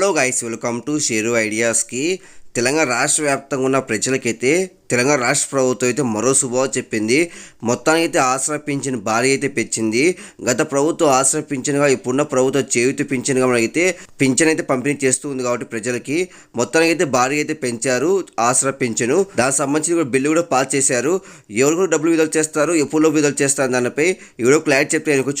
Hello guys welcome to Sheru ఐడియాస్కి Telangana రాష్ట్ర వ్యాప్తంగా ఉన్న ప్రజలకైతే తెలంగాణ రాష్ట్ర ప్రభుత్వం అయితే మరో శుభావ చెప్పింది. మొత్తానికి అయితే ఆసరా పింఛన్ భారీ అయితే పెంచింది. గత ప్రభుత్వం ఆసరా పింఛన్గా ఇప్పుడున్న ప్రభుత్వం చేయుతి పింఛన్గా మనకైతే పింఛన్ అయితే పంపిణీ చేస్తూ ఉంది కాబట్టి ప్రజలకి. మొత్తానికి అయితే భారీ అయితే పెంచారు ఆసరా పింఛను. దానికి సంబంధించి కూడా బిల్లు కూడా పాస్ చేశారు. ఎవరు కూడా డబ్బులు విడుదల చేస్తారు ఎప్పుడులో విడుదల చేస్తారు దానిపై ఎవరో క్లారిటీ చెప్తే అనుకో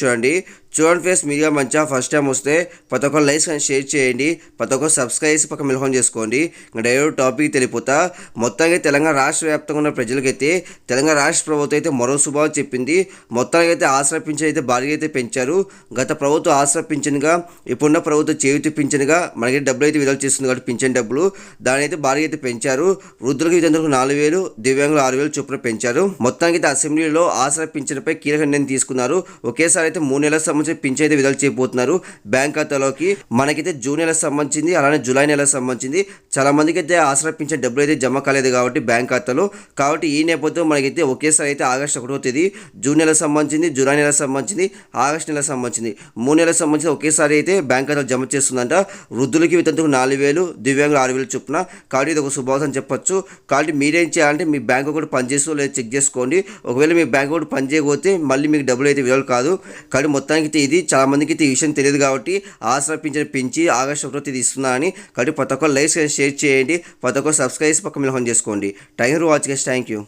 చూడండి ఫ్రెండ్స్ ఫేస్ మీడియా మంచిగా ఫస్ట్ టైం వస్తే ప్రతి ఒక్కరు లైక్స్ కానీ షేర్ చేయండి. ప్రతి సబ్స్క్రైబ్స్ సబ్స్క్రైబ్ చేసి పక్క మిల్హోన్ చేసుకోండి. ఇంకా డైరెక్ట్ టాపిక్ తెలిపోతా మొత్తంగా తెలంగాణ రాష్ట్ర వ్యాప్తంగా ఉన్న ప్రజలకైతే తెలంగాణ రాష్ట్ర ప్రభుత్వం అయితే మరో శుభావం చెప్పింది. మొత్తానికి అయితే ఆసరా పింఛన్ అయితే భారీగా అయితే పెంచారు. గత ప్రభుత్వం ఆసరా పింఛన్గా ఇప్పుడున్న ప్రభుత్వం చేయుతి పింఛన్గా మనకి డబ్బులు అయితే విడుదల చేస్తుంది కాబట్టి పింఛన్ డబ్బులు. దాని అయితే భారీగా అయితే పెంచారు. వృద్ధులకు విధంగా నాలుగు వేలు దివ్యాంగులు ఆరు వేలు చొప్పున పెంచారు. మొత్తానికి అయితే అసెంబ్లీలో ఆసరా పింఛన్పై కీలక నిర్ణయం తీసుకున్నారు. ఒకేసారి అయితే మూడు నెలలకు సంబంధించి పింఛన్ అయితే విడుదల చేయబోతున్నారు. బ్యాంక్ ఖాతాలోకి మనకైతే జూన్ నెలకు సంబంధించింది అలానే జూలై నెలకు సంబంధించింది. చాలా మందికి అయితే ఆసరా పింఛన్ డబ్బులు అయితే జమ కాలేదు కాబట్టి బ్యాంక్ ఖాతాలో. కాబట్టి ఈ నేపథ్యంలో మనకైతే ఒకేసారి అయితే ఆగస్టు ఒకటో తేదీ జూన్ నెలకు సంబంధించింది జూలై నెలకు సంబంధించింది ఆగస్టు నెలకు సంబంధించింది. మూడు నెలలకు సంబంధించి ఒకేసారి అయితే బ్యాంక్ ఖాతాలో జమ చేస్తుందంట. వృద్ధులకి వితంతుకు నాలుగు వేలు దివ్యాంగులు ఆరు వేలు చొప్పున. కాబట్టి ఇది ఒక శుభావతం అని చెప్పొచ్చు. కాబట్టి మీరేం చేయాలంటే మీ బ్యాంక్ అకౌంట్ పనిచేస్తూ లేదా చెక్ చేసుకోండి. ఒకవేళ మీ బ్యాంక్ అకౌంట్ పనిచేయకపోతే మళ్ళీ మీకు డబ్బులు అయితే విలువలు కాదు. కాబట్టి మొత్తానికి అయితే ఇది చాలా మందికి అయితే ఈ విషయం తెలియదు కాబట్టి ఆసరా పింఛన్ పెంచి ఆగస్టు ఒకటో తేదీ ఇస్తున్నా అని కాబట్టి ప్రతి ఒక్కరు లైక్స్ షేర్ చేయండి ప్రతి ఒక్కరు సబ్స్క్రైబ్ పక్క మిలహం చేసుకోండి. Thank you watch guest thank you